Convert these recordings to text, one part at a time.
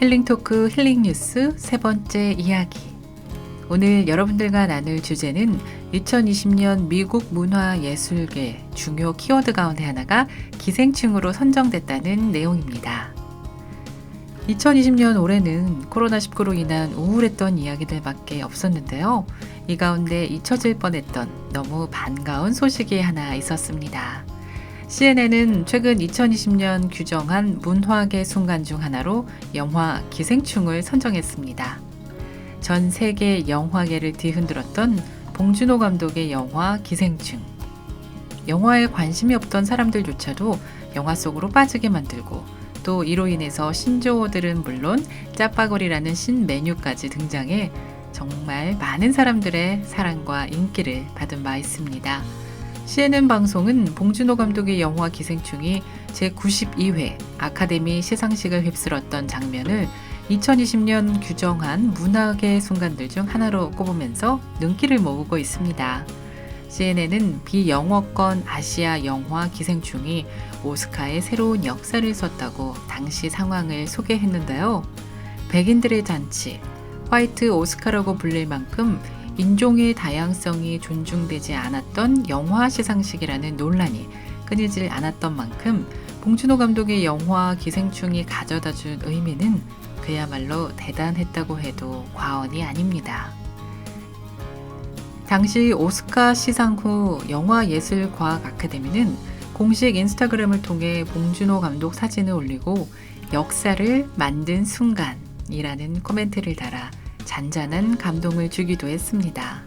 힐링 토크 힐링 뉴스 세 번째 이야기. 오늘 여러분들과 나눌 주제는 2020년 미국 문화 예술계 중요 키워드 가운데 하나가 기생충으로 선정됐다는 내용입니다. 2020년 올해는 코로나19로 인한 우울했던 이야기들밖에 없었는데요. 이 가운데 잊혀질 뻔했던 너무 반가운 소식이 하나 있었습니다. CNN은 최근 2020년 규정한 문화계 순간 중 하나로 영화 기생충을 선정했습니다. 전 세계 영화계를 뒤흔들었던 봉준호 감독의 영화 기생충. 영화에 관심이 없던 사람들조차도 영화 속으로 빠지게 만들고 또 이로 인해서 신조어들은 물론 짜파거리라는 신메뉴까지 등장해 정말 많은 사람들의 사랑과 인기를 받은 바 있습니다. CNN 방송은 봉준호 감독의 영화 기생충이 제92회 아카데미 시상식을 휩쓸었던 장면을 2020년 규정한 문학의 순간들 중 하나로 꼽으면서 눈길을 모으고 있습니다. CNN은 비영어권 아시아 영화 기생충이 오스카의 새로운 역사를 썼다고 당시 상황을 소개했는데요. 백인들의 잔치, 화이트 오스카라고 불릴 만큼 인종의 다양성이 존중되지 않았던 영화 시상식이라는 논란이 끊이질 않았던 만큼 봉준호 감독의 영화 기생충이 가져다 준 의미는 그야말로 대단했다고 해도 과언이 아닙니다. 당시 오스카 시상 후 영화예술과학 아카데미는 공식 인스타그램을 통해 봉준호 감독 사진을 올리고 역사를 만든 순간이라는 코멘트를 달아 잔잔한 감동을 주기도 했습니다.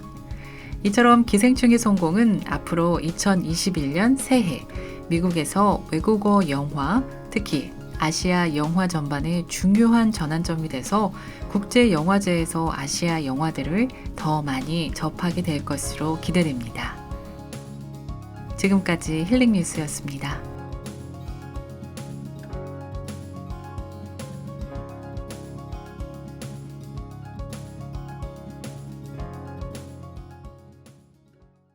이처럼 기생충의 성공은 앞으로 2021년 새해 미국에서 외국어 영화, 특히 아시아 영화 전반의 중요한 전환점이 돼서 국제 영화제에서 아시아 영화들을 더 많이 접하게 될 것으로 기대됩니다. 지금까지 힐링 뉴스였습니다.